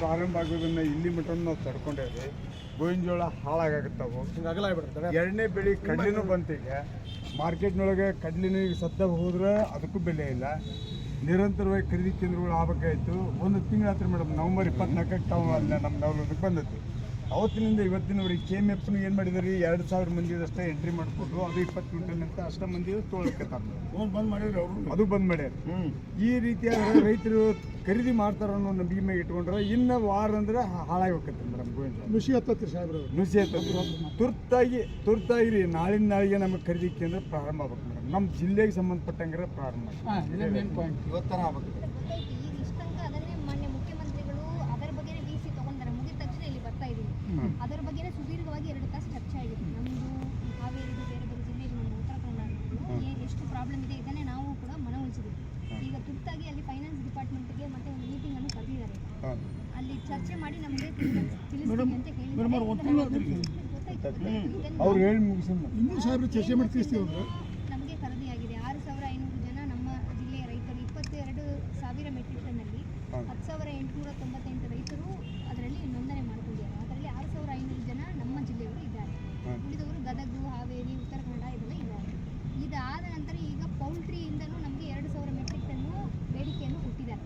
ಪ್ರಾರಂಭ ಆಗೋದನ್ನ ಇಲ್ಲಿ ಮಟ್ಟ ನಾವು ತಡ್ಕೊಂಡೇವಿ ಗೋವಿನ ಜೋಳ ಹಾಳಾಗತ್ತವು ಎರಡನೇ ಬೆಳೆ ಕಡ್ಲಿನೂ ಬಂತೀಗ ಮಾರ್ಕೆಟ್ನೊಳಗೆ ಕಡ್ಲಿನ ಈಗ ಸದ್ದ ಹೋದ್ರೆ ಅದಕ್ಕೂ ಬೆಲೆ ಇಲ್ಲ. ನಿರಂತರವಾಗಿ ಖರೀದಿ ಕೇಂದ್ರಗಳು ಆಗ್ಬೇಕಾಯ್ತು. ಒಂದು ತಿಂಗಳಾತ್ರಿ ಮೇಡಮ್, ನವಂಬರ್ ಇಪ್ಪತ್ನಾಲ್ಕಕ್ಕೆ ತಾವು ಅಲ್ಲ ನಮ್ಮ ನವಲೂರಿಗೆ ಬಂದದ್ದು. ಅವತ್ತಿನಿಂದ ಇವತ್ತಿನವರೆಗೆ ಕೆ ಎಂ ಎಫ್ನು ಏನು ಮಾಡಿದ್ರಿ? ಎರಡು ಸಾವಿರ ಮಂದಿ ಅಷ್ಟೇ ಎಂಟ್ರಿ ಮಾಡಿಕೊಂಡು ಅದು ಇಪ್ಪತ್ತು ಕ್ವಿಂಟಲ್ ಅಂತ ಅಷ್ಟ ಮಂದಿ ತೊಗೊಳಕತ್ತಾರ ಬಂದ್ ಮಾಡಿದ್ರು ಅವರು? ಅದು ಬಂದ್ ಮಾಡ್ಯಾರ. ಈ ರೀತಿಯಾದ ರೈತರು ಖರೀದಿ ಮಾಡ್ತಾರ ಅನ್ನೋ ನಂಬಿಕೆ ಮೇಲೆ ಇಟ್ಕೊಂಡ್ರೆ ಇನ್ನ ವಾರ ಅಂದ್ರೆ ಹಾಳಾಗಿ ಹೋಗ್ತೈತೆ ಮೇಡಮ್ ಗೋವಿಂದ ನುಸಿ ಹತ್ತತ್ರಿ ಸಾಹೇಬ್ರು ನುಸಿ ಆಯ್ತದೆ ತುರ್ತಾಗಿ ತುರ್ತಾಗಿ ರೀ ನಾಳಿನ ನಾಳಿಗೆ ನಮಗೆ ಖರೀದಿ ಕೇಂದ್ರ ಪ್ರಾರಂಭ ಆಗ್ಬೇಕು ಮೇಡಮ್. ನಮ್ಮ ಜಿಲ್ಲೆಗೆ ಸಂಬಂಧಪಟ್ಟಂಗೆ ಪ್ರಾರಂಭ ಇವತ್ತರ ಆಗ್ಬೇಕು ಈಗ ಇಷ್ಟ ತನಕ ಅದನ್ನೇ ಮಾನ್ಯ ಮುಖ್ಯಮಂತ್ರಿಗಳು ಅದರ ಬಗ್ಗೆನೇ ವಿ ಸಿ ತಗೊಂಡಾರೆ ಮುಗಿದ ತಕ್ಷಣ ಇಲ್ಲಿ ಬರ್ತಾ ಇದೀವಿ ಅದರ ಬಗ್ಗೆನೇ ಸುದೀರ್ಘವಾಗಿ ಎರಡು ತಾಸು ಚರ್ಚೆ ಆಗಿದೆ. ನಮ್ದು ಹಾವೇರಿದು ಬೇರೆ ಬೇರೆ ಜಿಲ್ಲೆ ನಮ್ಮ ಉತ್ತರ ಕನ್ನಡ ಏ- ಎಷ್ಟು ಪ್ರಾಬ್ಲಮ್ ಇದೆ ಇದನ್ನೇ ನಾವು ಕೂಡ ಮನವೊಲಿಸಿದ್ವಿ. ಈಗ ತುರ್ತಾಗಿ ಅಲ್ಲಿ ಫೈನಾನ್ಸ್ ಡಿಪಾರ್ಟ್ಮೆಂಟ್ಗೆ ಮತ್ತೆ ಒಂದು ಮೀಟಿಂಗ್ ಅನ್ನು ಕರೆದಿದ್ದಾರೆ. ಅಲ್ಲಿ ಚರ್ಚೆ ಮಾಡಿ ನಮಗೆ ತಿಳಿಸ್ತೀವಿ ಅಂತ ಹೇಳಿದ್ದಾರೆ. ಅವ್ರು ಹೇಳಿ ಮುಗಿಸಿದ್ರು ಇನ್ನೂ ಸಾಹೇಬ್ರು ಚರ್ಚೆ ಮಾಡಿ ತಿಳಿಸ್ತೀವಿ ಅಂದ್ರೆ ನಮಗೆ ವರದಿಯಾಗಿದೆ ಆರು ಸಾವಿರ ಐನೂರು ಜನ ನಮ್ಮ ಜಿಲ್ಲೆಯ ರೈತರು ಇಪ್ಪತ್ತೆರಡು ಸಾವಿರ ಮೆಟ್ರಿಕ್ ಟನ್ನಲ್ಲಿ ಹೌದು. ಹತ್ತು ಸಾವಿರ ಎಂಟುನೂರ ತೊಂಬತ್ತೆಂಟು ರೈತರು ಅದರಲ್ಲಿ ನೋಂದಣಿ ಮಾಡಿಕೊಂಡಿದ್ದಾರೆ ಅದರಲ್ಲಿ ಆರು ಸಾವಿರ ಐನೂರು ಜನ ನಮ್ಮ ಜಿಲ್ಲೆಯವರು ಇದ್ದಾರೆ ಹಾಂ. ಉಳಿದವರು ಗದಗ ಹಾವೇರಿ ಉತ್ತರ ಕನ್ನಡ ಇದೆಲ್ಲ ಇದ್ದಾರೆ ಇದಾದ ನಂತರ ಈಗ ಪೌಲ್ಟ್ರಿಯಿಂದಲೂ ನಮಗೆ ಎರಡು ಸಾವಿರ ಮೆಟ್ರಿಕ್ ಟನ್ನು ಬೇಡಿಕೆಯನ್ನು ಕೊಟ್ಟಿದ್ದಾರೆ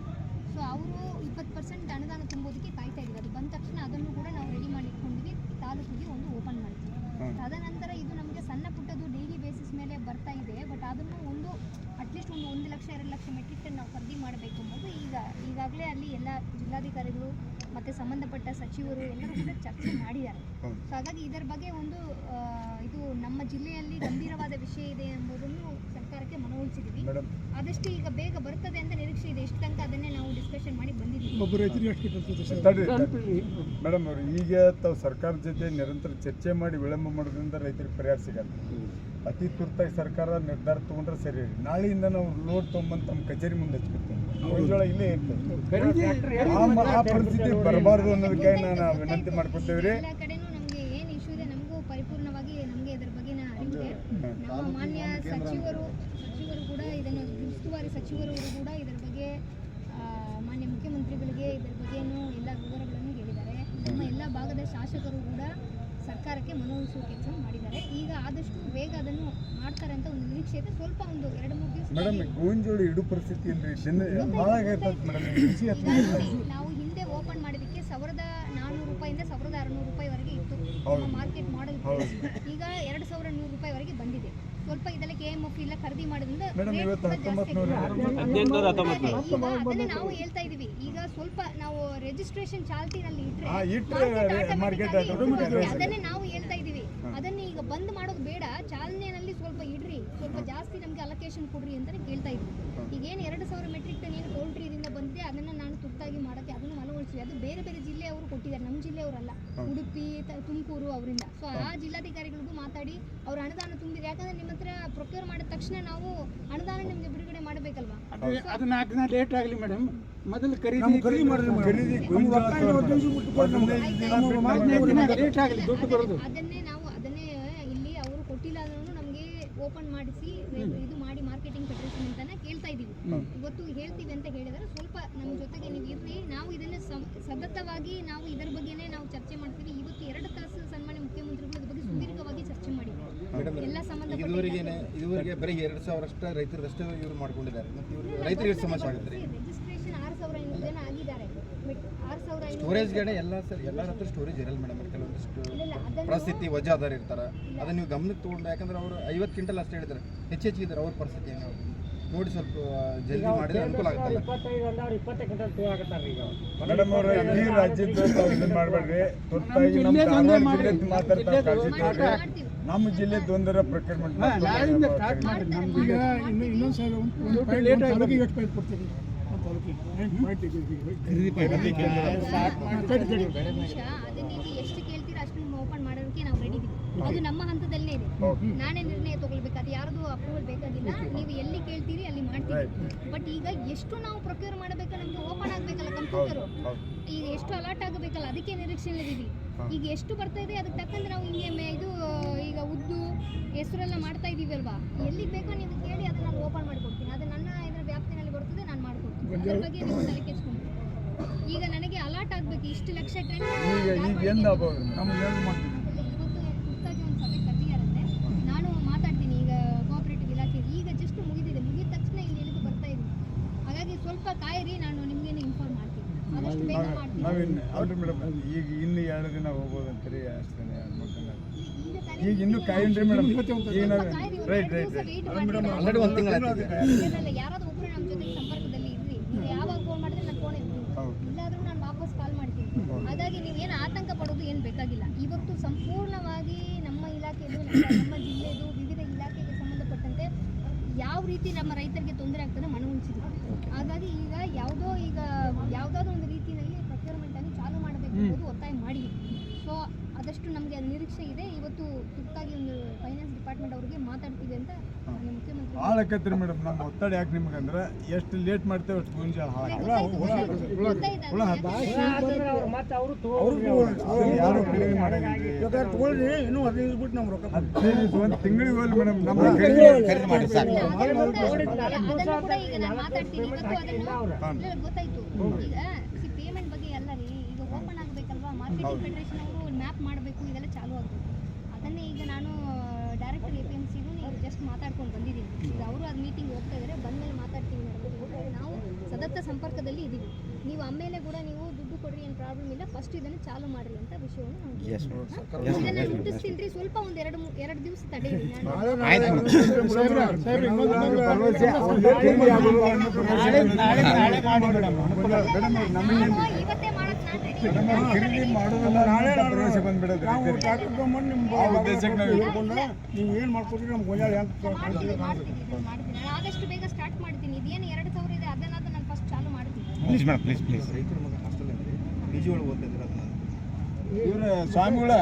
ಸೊ ಅವರು ಇಪ್ಪತ್ತು ಪರ್ಸೆಂಟ್ ಅನುದಾನ ತುಂಬೋದಕ್ಕೆ ಕಾಯ್ತಾ ಇದ್ದೀವಿ ಅದು ಬಂದ ತಕ್ಷಣ ಅದನ್ನು ಕೂಡ ನಾವು ರೆಡಿ ಮಾಡಿ ಇಟ್ಕೊಂಡಿದ್ವಿ ತಾಲೂಕಿಗೆ ಒಂದು ಓಪನ್ ಮಾಡಿದ್ವಿ ಹಾಂ. ತದನಂತರ ಇದು ನಮಗೆ ಸಣ್ಣ ಪುಟ್ಟದು ಡೈಲಿ ಬೇಸಿಸ್ ಮೇಲೆ ಬರ್ತಾ ಇದೆ ಬಟ್ ಅದನ್ನು ಒಂದು ಅಟ್ಲೀಸ್ಟ್ ಒಂದು ಒಂದು ಲಕ್ಷ ಮೆಟ್ರಿಕ್ ಟನ್ ನಾವು ಖರೀದಿ ಮಾಡಬೇಕು ಎಂಬುದು ಈಗ ಈಗಾಗಲೇ ಅಲ್ಲಿ ಎಲ್ಲ ಜಿಲ್ಲಾಧಿಕಾರಿಗಳು ಮತ್ತು ಸಂಬಂಧಪಟ್ಟ ಸಚಿವರು ಎಲ್ಲರೂ ಕೂಡ ಚರ್ಚೆ ಮಾಡಿದ್ದಾರೆ. ಸೊ ಹಾಗಾಗಿ ಇದರ ಬಗ್ಗೆ ಒಂದು ಇದು ನಮ್ಮ ಜಿಲ್ಲೆಯಲ್ಲಿ ಗಂಭೀರವಾದ ವಿಷಯ ಇದೆ ಎಂಬುದನ್ನು ಸರ್ಕಾರಕ್ಕೆ ಮನವೊಲಿಸಿದ್ದೀವಿ. ಆದಷ್ಟು ಈಗ ಬೇಗ ಬರ್ತದೆ ಅಂತ ನಿರೀಕ್ಷೆ ಇದೆ. ಎಷ್ಟು ತನಕ ಅದನ್ನೇ ನಾವು ಡಿಸ್ಕಷನ್ ಮಾಡಿ ಬಂದಿದ್ದೀವಿ. ಮೇಡಮ್ ಅವರು ಈಗ ತಾವು ಸರ್ಕಾರದ ಜೊತೆ ನಿರಂತರ ಚರ್ಚೆ ಮಾಡಿ ವಿಳಂಬ ಮಾಡೋದ್ರಿಂದ ರೈತರಿಗೆ ಪರಿಹಾರ ಸಿಗಲ್ಲ. ಅತಿ ತುರ್ತಾಗಿ ಸರ್ಕಾರ ನಿರ್ಧಾರ ತಗೊಂಡ್ರೆ ಸರಿ ಹೇಳಿ ನಾಳೆಯಿಂದ ನಾವು ಲೋಡ್ ತೊಗೊಂಬಂದು ತಮ್ಮ ಕಚೇರಿ ಮುಂದೆ ಹಚ್ಕೊಡ್ತೇವೆ ಗೋಂಜಾಳ ಇಲ್ಲೇ ಇರ್ತದೆ ಆ ಪರಿಸ್ಥಿತಿ ಬರಬಾರ್ದು ಅನ್ನೋದಕ್ಕೆ ನಾನು ವಿನಂತಿ ಮಾಡ್ಕೊತೇವೆ ರೀ. ಎಲ್ಲ ಕಡೆನೂ ನಮಗೆ ಏನು ಇಶ್ಯೂ ಇದೆ ನಮಗೂ ಪರಿಪೂರ್ಣವಾಗಿ ನಮಗೆ ಇದರ ಬಗ್ಗೆನ ಅರಿವಿದೆ ನಮ್ಮ ಮಾನ್ಯ ಸಚಿವರು ಸಚಿವರು ಕೂಡ ಇದನ್ನು ಉಸ್ತುವಾರಿ ಸಚಿವರು ಕೂಡ ಇದರ ಬಗ್ಗೆ ಆ, ಮಾನ್ಯ ಮುಖ್ಯಮಂತ್ರಿಗಳಿಗೆ ಇದರ ಬಗ್ಗೆನೂ ಎಲ್ಲ ವಿವರಗಳನ್ನು ಹೇಳಿದ್ದಾರೆ. ನಮ್ಮ ಎಲ್ಲ ಭಾಗದ ಶಾಸಕರು ಕೂಡ ಸರ್ಕಾರಕ್ಕೆ ಮನವೊಲಿಸುವ ಕೆಲಸ ಮಾಡಿದ್ದಾರೆ. ಈಗ ಆದಷ್ಟು ಬೇಗ ಅದನ್ನು ಮಾಡ್ತಾರೆ ಅಂತ ಒಂದು ನಿರೀಕ್ಷೆ ಇದೆ. ಸ್ವಲ್ಪ ಒಂದು ಎರಡು ಮೂರು ದಿವಸ ಮೇಡಮ್ ಗೋಂಜೋಳಿ ಇಡು ಪರಿಸ್ಥಿತಿ ನಾವು ಹಿಂದೆ ಓಪನ್ ಮಾಡಿದಕ್ಕೆ ಸಾವಿರದ ನಾನ್ನೂರು ರೂಪಾಯಿಂದ ಸಾವಿರದ ಆರುನೂರು ರೂಪಾಯಿವರೆಗೆ ಇತ್ತು. ನಮ್ಮ ಮಾರ್ಕೆಟ್ ಮಾಡಲ್ ಈಗ ಎರಡು ಸಾವಿರ ನೂರು ರೂಪಾಯಿವರೆಗೆ ಬಂದಿದೆ. ಸ್ವಲ್ಪ ಇದೆಲ್ಲ ಕೆ ಎಂ ಎಫ್ ಇಲ್ಲ ಖರೀದಿ ಮಾಡೋದ್ರಿಂದ ನಾವು ಹೇಳ್ತಾ ಇದೀವಿ ಈಗ ಸ್ವಲ್ಪ ನಾವು ರಿಜಿಸ್ಟ್ರೇಷನ್ ಚಾಲ್ತಿನಲ್ಲಿ ಇರ್ತದೆ. ಅದನ್ನೇ ನಾವು ಹೇಳ್ತಾ ಇದೀವಿ ಅದನ್ನ ಈಗ ಬಂದ್ ಮಾಡೋದು ಬೇಡ. ಚಾಲನೆಯಲ್ಲಿ ಸ್ವಲ್ಪ ಇಡ್ರಿ. ಸ್ವಲ್ಪ ಜಾಸ್ತಿ ನಮ್ಗೆ ಅಲೋಕೇಶನ್ ಕೊಡ್ರಿ ಅಂತಾನೆ ಕೇಳ್ತಾ ಇದ್ವಿ ಈಗ ಏನು ಎರಡು ಸಾವಿರ ಮೆಟ್ರಿಕ್ ಟನ್ ಏನು ಪೌಲ್ಟ್ರಿಯಿಂದ ಬಂದಿದೆ ಅದನ್ನ ನಾನು ತುರ್ತಾಗಿ ಮಾಡೋಕ್ಕೆ ಅದನ್ನು ಮನವೊಲಿಸಿವಿ ಅದು ಬೇರೆ ಬೇರೆ ಜಿಲ್ಲೆಯವರು ಕೊಟ್ಟಿದ್ದಾರೆ. ನಮ್ಮ ಜಿಲ್ಲೆಯವರಲ್ಲ ಉಡುಪಿ ತುಮಕೂರು ಅವರಿಂದ. ಸೊ ಆ ಜಿಲ್ಲಾಧಿಕಾರಿಗಳಿಗೂ ಮಾತಾಡಿ ಅವ್ರ ಅನುದಾನ ತುಂಬಿದೆ. ಯಾಕಂದ್ರೆ ನಿಮ್ಮ ಹತ್ರ ಪ್ರೊಕ್ಯೂರ್ ಮಾಡಿದ ತಕ್ಷಣ ನಾವು ಅನುದಾನ ನಿಮ್ಗೆ ಬಿಡುಗಡೆ ಮಾಡಬೇಕಲ್ವಾ? ಅದು ನಾಲ್ಕು ದಿನ ಲೇಟ್ ಆಗಲಿ ಮೇಡಮ್ ಮೊದಲು ಖರೀದಿ ಖರೀದಿ ಲೇಟ್ ಆಗಲಿ ದುಡ್ಡು ಬರೋದು ಅದನ್ನೇ ಇಲ್ಲಿ ಅವರು ಕೊಟ್ಟಿಲ್ಲ ಅದನ್ನು ನಮಗೆ ಓಪನ್ ಮಾಡಿಸಿ ಇದು ಮಾಡಿ ಮಾರ್ಕೆಟಿಂಗ್ ಫೆಡರೇಷನ್ ಅಂತಾನೆ ಕೇಳ್ತಾ ಇದೀವಿ ಇವತ್ತು ಹೇಳ್ತೀವಿ ಅಂತ ಹೇಳಿದ್ರೆ. ಸ್ವಲ್ಪ ನಮ್ಮ ಜೊತೆಗೆ ನೀವು ಇರ್ರಿ. ನಾವು ಇದನ್ನ ಸತತವಾಗಿ ನಾವು ಇದರ ಬಗ್ಗೆನೇ ನಾವು ಚರ್ಚೆ ಮಾಡ್ತೀವಿ. ಇವತ್ತು ಎರಡು ತಾಸು ಸನ್ಮಾನ್ಯ ಮುಖ್ಯಮಂತ್ರಿಗಳು ಇದ್ರ ಬಗ್ಗೆ ಸುದೀರ್ಘವಾಗಿ ಚರ್ಚೆ ಮಾಡಿದ್ದಾರೆ. ಎಲ್ಲ ಸಂಬಂಧ ಇದುವರೆಗೆ ಇದುವರೆಗೆ ಬರೀ ಎರಡು ಸಾವಿರ ಅಷ್ಟೇ ರೈತರದಷ್ಟೇ ಇವರು ಮಾಡ್ಕೊಂಡಿದ್ದಾರೆ. ಮತ್ತು ರೈತರಿಗೆ ಸಮಸ್ಯೆ ಆಗುತ್ತೆ ರಿಜಿಸ್ಟ್ರೇಷನ್ ಆರು ಸಾವಿರ ಐನೂರು ಜನ ಆಗಿದ್ದಾರೆ. ಆರು ಸಾವಿರ ಸ್ಟೋರೇಜ್ ಗಡೆ ಎಲ್ಲ ಸರ್ ಎಲ್ಲರ ಹತ್ರ ಸ್ಟೋರೇಜ್ ಇರಲ್ಲ ಮೇಡಮ್. ಕೆಲವೊಂದಿಷ್ಟು ಪರಿಸ್ಥಿತಿ ವಜಾದಾರ ಇರ್ತಾರೆ. ಅದನ್ನ ನೀವು ಗಮನಕ್ಕೆ ತಗೊಂಡು ಯಾಕಂದ್ರೆ ಅವರು ಐವತ್ತು ಕ್ವಿಂಟಲ್ ಅಷ್ಟೇ ಹೇಳಿದ್ದಾರೆ ಹೆಚ್ಚು ಹೆಚ್ಚಿಗಿದ್ದಾರೆ ಅವ್ರ ಪರಿಸ್ಥಿತಿ ಹೆಂಗೆ ನೋಡಿ ಸ್ವಲ್ಪ ಜಲ್ದಿ ಮಾಡಿದ್ರೆ ಅನುಕೂಲ ಆಗುತ್ತಲ್ಲ. ಮೇಡಮ್ ಅವ್ರ ಇಡೀ ರಾಜ್ಯದ ಇದನ್ನ ಮಾಡ್ಬೇಡ್ರಿ. ತುರ್ತಾಗಿ ನಮ್ಮ ಧಾರವಾಡ ಮಾತ್ರ ತಾವು ಕಾಳಜಿ ತಗೊಳ್ರಿ. ನಮ್ಮ ಪ್ರೊಕ್ಯೂರ್ಮೆಂಟ್ ಪ್ರಕರಣ ಸ್ಟಾರ್ಟ್ ಮಾಡಿ ಇನ್ನೊಂದು ಒಂದು ಒಂದು ಆಗಿ ತಾಲೂಕಿಗೆ ಕಟ್ಟಿ. ನೀವು ಎಷ್ಟು ಕೇಳ್ತೀರಾ ಅಷ್ಟು ಓಪನ್ ಮಾಡೋದಕ್ಕೆ ನಾವು ರೆಡಿ ಇದೀವಿ ಅದು ನಮ್ಮ ಹಂತದಲ್ಲೇ ಇದೆ ನಾನೇ ನಿರ್ಣಯ ತಗೊಳ್ಬೇಕು ಅದು ಯಾರ್ದು ಅಪ್ರೂವಲ್ ಬೇಕಾಗಿಲ್ಲ ನೀವು ಎಲ್ಲಿ ಕೇಳ್ತೀರಿ ಅಲ್ಲಿ ಮಾಡ್ತೀವಿ ಬಟ್ ಈಗ ಎಷ್ಟು ನಾವು ಪ್ರೊಕ್ಯೂರ್ ಮಾಡಬೇಕು ನಮ್ಗೆ ಓಪನ್ ಆಗ್ಬೇಕಲ್ಲ ಕಂಪ್ಯೂಟರ್ ಈಗ ಎಷ್ಟು ಅಲರ್ಟ್ ಆಗಬೇಕಲ್ಲ ಅದಕ್ಕೆ ನಿರೀಕ್ಷೆಯಲ್ಲಿದ್ದೀವಿ ಈಗ ಎಷ್ಟು ಬರ್ತಾ ಇದೆ ಅದಕ್ಕೆ ತಕ್ಕಂತೆ ನಾವು ಹಿಂಗೆ ಇದು ಈಗ ಉದ್ದು ಹೆಸರೆಲ್ಲ ಮಾಡ್ತಾ ಇದೀವಿ ಅಲ್ವಾ ಎಲ್ಲಿಗೆ ಬೇಕೋ ನೀವು ಕೇಳಿ ಅದನ್ನ ನಾನು ಓಪನ್ ಮಾಡ್ಕೊಡ್ತೀನಿ ಅದು ನನ್ನ ಇದರ ವ್ಯಾಪ್ತಿನಲ್ಲಿ ಬರ್ತದೆ ನಾನು ಮಾಡ್ಕೊಡ್ತೀನಿ ಅದ್ರ ಬಗ್ಗೆ ನೀವು ತಲೆ ಕೆಡ್ಸ್ಕೊಂಡು ಈಗ ನನಗೆ ಅಲರ್ಟ್ ಆಗ್ಬೇಕು ಇಷ್ಟು ಲಕ್ಷ ಟನ್ ಈಗ ಈಗ ನಮ್ಗೆ ಮಾಡ್ತೀವಿ. ಇವತ್ತು ತುರ್ತಾಗಿ ಒಂದು ಸಭೆ ಕರೆದಿದ್ದಾರಂತೆ ನಾನು ಮಾತಾಡ್ತೀನಿ ಈಗ ಕೋಆಪರೇಟಿವ್ ಇಲಾಖೆ ಈಗ ಜಸ್ಟ್ ಮುಗಿದಿದೆ ಮುಗಿದ ತಕ್ಷಣ ಇಲ್ಲಿ ಎಲ್ಲಿಗೆ ಬರ್ತಾ ಇದ್ದೀನಿ ಹಾಗಾಗಿ ಸ್ವಲ್ಪ ಕಾಯಿರಿ ನಾನು ನಿಮಗೆ ಇನ್ಫಾರ್ಮ್ ಮಾಡ್ತೀನಿ. ಆದಷ್ಟು ಬೇಗ ಮಾಡ್ತೀನಿ. ನಾವಿನ್ನು ಅಲ್ರಿ ಮೇಡಮ್ ಈಗ ಇನ್ನು ಎರಡು ದಿನ ಹೋಗ್ಬೋದು ಅಂತೀರಿ ಅಷ್ಟು ಈಗ ತಾನೇ ಈಗ ಇನ್ನೂ ಕಾಯಿನ್ರಿ ಮೇಡಮ್ ಈಗ ನಾವು ಸ್ವಲ್ಪ ಕಾಯಿರಿ ಒಂದು ರೈಟ್ ಎರಡು ರೈಟ್ ದಿವಸ ರೈಟ್. wait ಮಾಡಿ. ಆಲ್ರೆಡಿ ಒಂದು ತಿಂಗಳು ಯಾರಾದ್ರೂ ಒಬ್ರು ನಮ್ಮ ಜೊತೆ ಸಂಪರ್ಕದಲ್ಲಿ ಯಾವಾಗ ಫೋನ್ ಮಾಡಿದ್ರೆ ನಾನು ಫೋನ್ ಇರ್ತೀನಿ. ಇಲ್ಲಾದ್ರೂ ನಾನು ವಾಪಸ್ ಕಾಲ್ ಮಾಡ್ತೀನಿ. ಹಾಗಾಗಿ ನೀವೇನು ಆತಂಕ ಪಡೋದು ಏನು ಬೇಕಾಗಿಲ್ಲ. ಇವತ್ತು ಸಂಪೂರ್ಣವಾಗಿ ನಮ್ಮ ಇಲಾಖೆದು ನಮ್ಮ ಜಿಲ್ಲೆದು ವಿವಿಧ ಇಲಾಖೆಗೆ ಸಂಬಂಧಪಟ್ಟಂತೆ ಯಾವ ರೀತಿ ನಮ್ಮ ರೈತರಿಗೆ ತೊಂದರೆ ಆಗ್ತದೆ ಮನವೊಲಿಸಿದ್ವಿ ಹಾಗಾಗಿ ಈಗ ಯಾವುದೋ ಈಗ ಯಾವುದಾದ್ರೂ ಒಂದು ರೀತಿಯಲ್ಲಿ ಪ್ರೊಕ್ಯೂರ್ಮೆಂಟನ್ನು ಚಾಲೂ ಮಾಡಬೇಕು ಅನ್ನೋದು ಒತ್ತಾಯ ಮಾಡಿ. ಸೊ ಆದಷ್ಟು ನಮಗೆ ನಿರೀಕ್ಷೆ ಇದೆ. ಇವತ್ತು ತುರ್ತಾಗಿ ಒಂದು ಫೈನಾನ್ಸ್ ಡಿಪಾರ್ಟ್ಮೆಂಟ್ ಅವರಿಗೆ ಮಾತಾಡ್ತೀವಿ ಅಂತ ಮುಖ್ಯಮಂತ್ರಿ ಹಾಳಾಕತ್ರಿ ಮೇಡಮ್. ನಮ್ಮ ಒತ್ತಡ ಯಾಕೆ ನಿಮ್ಗೆ ಅಂದ್ರೆ ಎಷ್ಟು ಲೇಟ್ ಮಾಡ್ತೇವೆ ಅಷ್ಟು ಗುಂಜಾಳ ಯಾರು ಮಾಡಂಗಿಲ್ರಿ ಹದಿನೈದು ದಿವಸ ಒಂದು ತಿಂಗಳಿಗೆ ಹೋಲ್ ಮೇಡಮ್. ನಮ್ಮ ಖರೀದಿ ಖರೀದಿ ಮಾಡಿ. ಸಾಕು. ಅದನ್ನು ಕೂಡ ಈಗ ನಾನು ಮಾತಾಡ್ತೀನಿ. ಇವತ್ತು ಅದನ್ನು ಇಲ್ಲ, ಗೊತ್ತಾಯ್ತು. ಈಗ ಪೇಮೆಂಟ್ ಬಗ್ಗೆ ಅಲ್ಲ ರೀ ಈಗ ಓಪನ್ ಮಾರ್ಕೆಟಿಂಗ್ ಫೆಡರೇಷನ್ ಅವರು ಮ್ಯಾಪ್ ಮಾಡಬೇಕು ಇದೆಲ್ಲ ಚಾಲೂ ಆಗಬೇಕು ಅದನ್ನೇ ಈಗ ನಾನು ಡೈರೆಕ್ಟರ್ ಎ ಪಿ ಎಂ ಸಿಗೂ ಜಸ್ಟ್ ಮಾತಾಡ್ಕೊಂಡು ಬಂದಿದ್ದೀನಿ ಈಗ ಅವರು ಅದು ಮೀಟಿಂಗ್ ಹೋಗ್ತಾ ಇದ್ದಾರೆ ಬಂದಮೇಲೆ ಮಾತಾಡ್ತೀವಿ ಮೇಡಮ್ ನಾವು ಸತತ ಸಂಪರ್ಕದಲ್ಲಿ ಇದ್ದೀವಿ ನೀವು ಆಮೇಲೆ ಕೂಡ ನೀವು ದುಡ್ಡು ಕೊಡ್ರಿ ಏನು ಪ್ರಾಬ್ಲಮ್ ಇಲ್ಲ ಫಸ್ಟ್ ಇದನ್ನು ಚಾಲೂ ಮಾಡ್ರಿ ಅಂತ ವಿಷಯವನ್ನು ನಾವು ಇದನ್ನ ಮುಟ್ಟಿಸ್ತೀನಿ ರೀ ಸ್ವಲ್ಪ ಒಂದು ಎರಡು ಎರಡು ದಿವಸ ತಡೆಯಿರಿ ನಾನು ಇವತ್ತೇ ಆ ಉದ್ದೇಶಕ್ಕೆ ನಾವು ನೀವು ಏನು ನಮ್ಗೆ ಗೊಂಜಾಳ ಹೆಂಗೆ ಮಾಡ್ತೀನಿ ಮಾಡ್ತೀನಿ ಇದನ್ನ ಮಾಡ್ತೀನಿ. ಆದಷ್ಟು ಬೇಗ ಸ್ಟಾರ್ಟ್ ಮಾಡ್ತೀನಿ. ಇದೇನು ಎರಡು ಸಾವಿರ ಇದೆ ಅದನ್ನಾದ್ರೂ ನಾನು ಫಸ್ಟ್ ಚಾಲು ಮಾಡ್ತೀನಿ. Please madam please please. ರೈತರ ಮಗ ಹಾಸ್ಟೆಲ್ ಅಂದ್ರೆ ಪಿ ಜಿ ಒಳಗೆ ಓದ್ತಾ ಇದ್ರೆ ಅದನ್ನ. ಇವ್ರ ಸ್ವಾಮಿಗಳ.